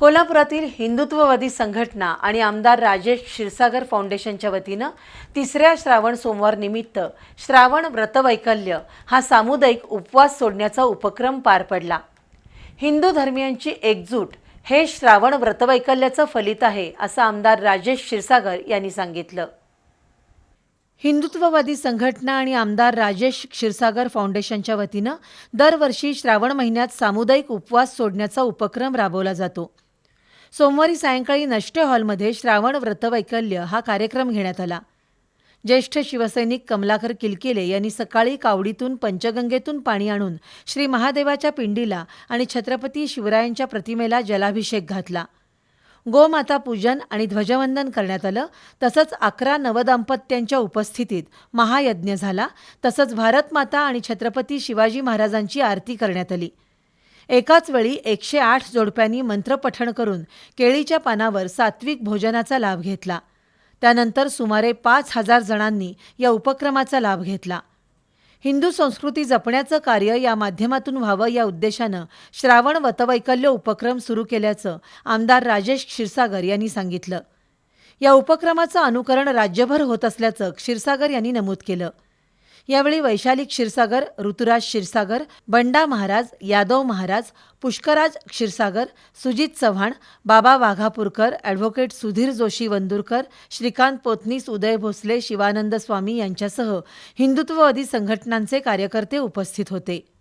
कोल्हापुरातील हिंदुत्ववादी संघटना आणि आमदार राजेश क्षीरसागर फाउंडेशनच्या वतीनं तिसऱ्या श्रावण सोमवार निमित्त श्रावण व्रतवैकल्य हा सामुदायिक उपवास सोडण्याचा उपक्रम पार पडला. हिंदू धर्मियांची एकजूट हे श्रावण व्रतवैकल्याचं फलित आहे असं आमदार राजेश क्षीरसागर यांनी सांगितलं. हिंदुत्ववादी संघटना आणि आमदार राजेश क्षीरसागर फाउंडेशनच्या वतीनं दरवर्षी श्रावण महिन्यात सामुदायिक उपवास सोडण्याचा उपक्रम राबवला जातो. सोमवारी सायंकाळी नष्टे हॉलमध्ये श्रावण व्रतवैकल्य हा कार्यक्रम घेण्यात आला. ज्येष्ठ शिवसैनिक कमलाकर किलकिले यांनी सकाळी कावडीतून पंचगंगेतून पाणी आणून श्री महादेवाच्या पिंडीला आणि छत्रपती शिवरायांच्या प्रतिमेला जलाभिषेक घातला. गोमाता पूजन आणि ध्वजवंदन करण्यात आलं. तसंच अकरा नवदाम्पत्यांच्या उपस्थितीत महायज्ञ झाला. तसंच भारतमाता आणि छत्रपती शिवाजी महाराजांची आरती करण्यात आली. एकाच वेळी एकशे आठ जोडप्यांनी मंत्रपठण करून केळीच्या पानावर सात्विक भोजनाचा लाभ घेतला. त्यानंतर सुमारे पाच हजार जणांनी या उपक्रमाचा लाभ घेतला. हिंदू संस्कृती जपण्याचं कार्य या माध्यमातून व्हावं या उद्देशानं श्रावण वतवैकल्य उपक्रम सुरू केल्याचं आमदार राजेश क्षीरसागर यांनी सांगितलं. या उपक्रमाचं अनुकरण राज्यभर होत असल्याचं क्षीरसागर यांनी नमूद केलं. यावेळी वैशाली क्षीरसागर ऋतुराज क्षीरसागर बंडा महाराज यादव महाराज पुष्कराज क्षीरसागर सुजित चव्हाण बाबा वाघापूरकर ॲडव्होकेट सुधीर जोशी वंदुरकर श्रीकांत पोतनीस उदय भोसले शिवानंद स्वामी यांच्यासह हिंदुत्ववादी संघटनांचे कार्यकर्ते उपस्थित होते.